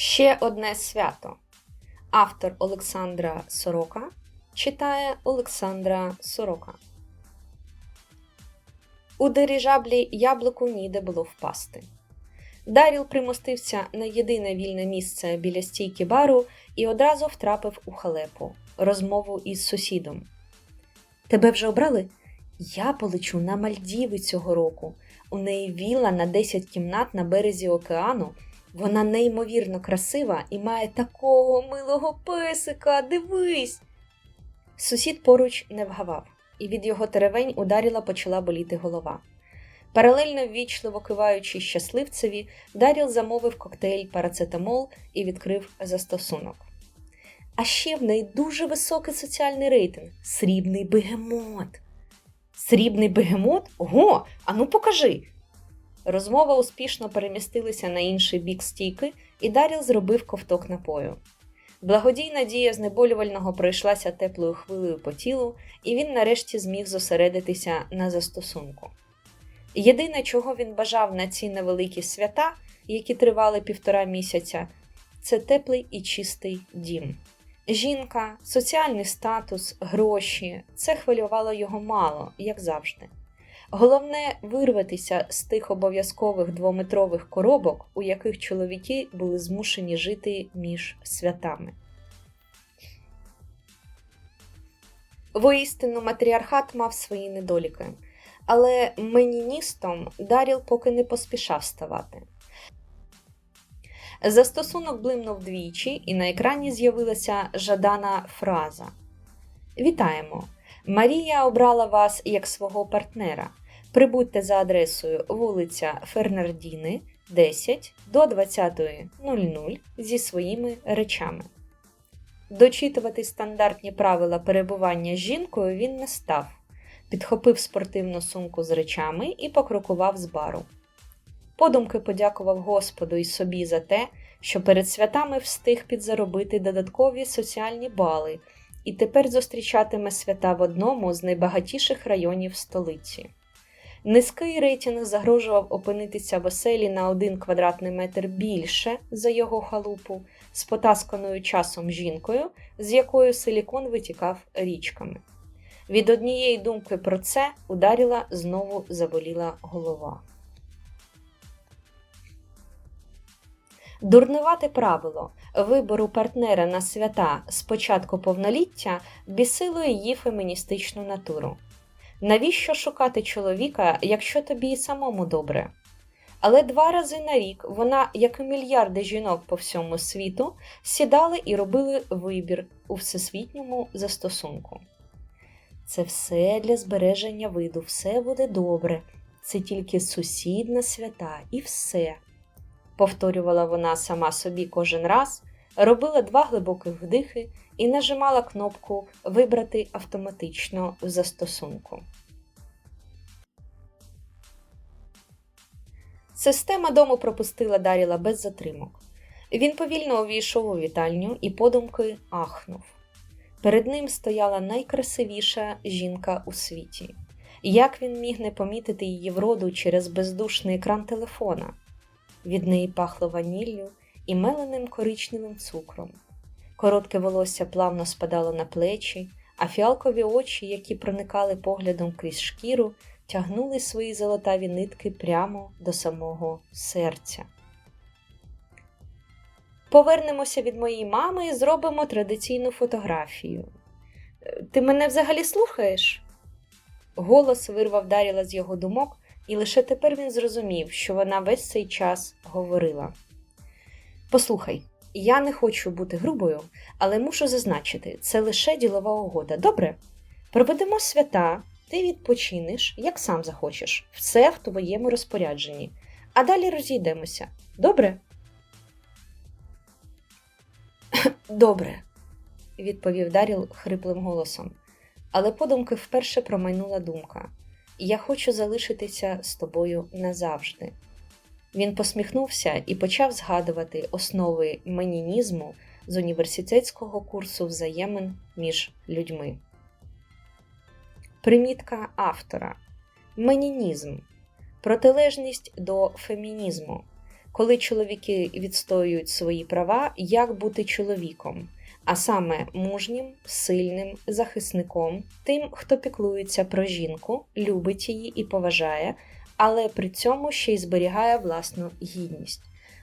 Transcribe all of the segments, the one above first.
Ще одне свято. Автор Олександра Сорока читає Олександра Сорока. У дирижаблі яблуку ніде було впасти. Даріл примостився на єдине вільне місце біля стійки бару і одразу втрапив у халепу розмову із сусідом. Тебе вже обрали? Я полечу на Мальдіви цього року. У неї вілла на 10 кімнат на березі океану. Вона неймовірно красива і має такого милого песика. Дивись. Сусід поруч не вгавав, і від його теревень ударіла почала боліти голова. Паралельно ввічливо киваючи щасливцеві, Даріл замовив коктейль парацетамол і відкрив застосунок. А ще в неї дуже високий соціальний рейтинг срібний бегемот. Срібний бегемот? Ого, ану покажи. Розмова успішно перемістилася на інший бік стійки, і Даріл зробив ковток напою. Благодійна дія знеболювального пройшлася теплою хвилею по тілу, і він нарешті зміг зосередитися на застосунку. Єдине, чого він бажав на ці невеликі свята, які тривали півтора місяця, це теплий і чистий дім. Жінка, соціальний статус, гроші це хвилювало його мало, як завжди. Головне вирватися з тих обов'язкових двометрових коробок, у яких чоловіки були змушені жити між святами. Воістину матріархат мав свої недоліки, але меніністом Даріл поки не поспішав ставати. Застосунок блимнув двічі, і на екрані з'явилася жадана фраза: Вітаємо! Марія обрала вас як свого партнера. Прибудьте за адресою вулиця Фернардіни, 10 до 20.00 зі своїми речами. Дочитувати стандартні правила перебування з жінкою він не став, підхопив спортивну сумку з речами і покрокував з бару. Подумки подякував Господу і собі за те, що перед святами встиг підзаробити додаткові соціальні бали і тепер зустрічатиме свята в одному з найбагатіших районів столиці. Низький рейтинг загрожував опинитися в оселі на один квадратний метр більше за його халупу, з потасканою часом жінкою, з якою силікон витікав річками. Від однієї думки про це ударіла знову заболіла голова. Дурнувате правило вибору партнера на свята з початку повноліття бісило її феміністичну натуру. Навіщо шукати чоловіка, якщо тобі і самому добре? Але два рази на рік вона, як і мільярди жінок по всьому світу, сідали і робили вибір у всесвітньому застосунку. Це все для збереження виду, все буде добре, це тільки сусідна свята і все повторювала вона сама собі кожен раз, робила два глибоких вдихи і нажимала кнопку Вибрати автоматично в застосунку. Система дому пропустила Даріла без затримок. Він повільно увійшов у вітальню і подумки ахнув. Перед ним стояла найкрасивіша жінка у світі. Як він міг не помітити її вроду через бездушний екран телефона? Від неї пахло ваніллю і меленим коричневим цукром. Коротке волосся плавно спадало на плечі, а фіалкові очі, які проникали поглядом крізь шкіру, тягнули свої золотаві нитки прямо до самого серця. Повернемося від моєї мами і зробимо традиційну фотографію. Ти мене взагалі слухаєш? Голос вирвав Даріла з його думок, і лише тепер він зрозумів, що вона весь цей час говорила. Послухай, я не хочу бути грубою, але мушу зазначити, це лише ділова угода. Добре? Проведемо свята, ти відпочинеш, як сам захочеш, все в твоєму розпорядженні. А далі розійдемося. Добре? Добре, відповів Даріл хриплим голосом, але подумки вперше промайнула думка я хочу залишитися з тобою назавжди. Він посміхнувся і почав згадувати основи менінізму з університетського курсу взаємин між людьми. Примітка автора Менінізм протилежність до фемінізму, коли чоловіки відстоюють свої права, як бути чоловіком, а саме мужнім, сильним захисником, тим, хто піклується про жінку, любить її і поважає, але при цьому ще й зберігає власну гідність.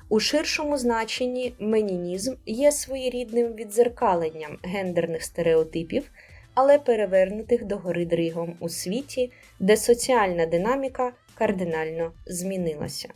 У ширшому значенні менінізм є своєрідним відзеркаленням гендерних стереотипів, але перевернутих догори дригом у світі, де соціальна динаміка кардинально змінилася.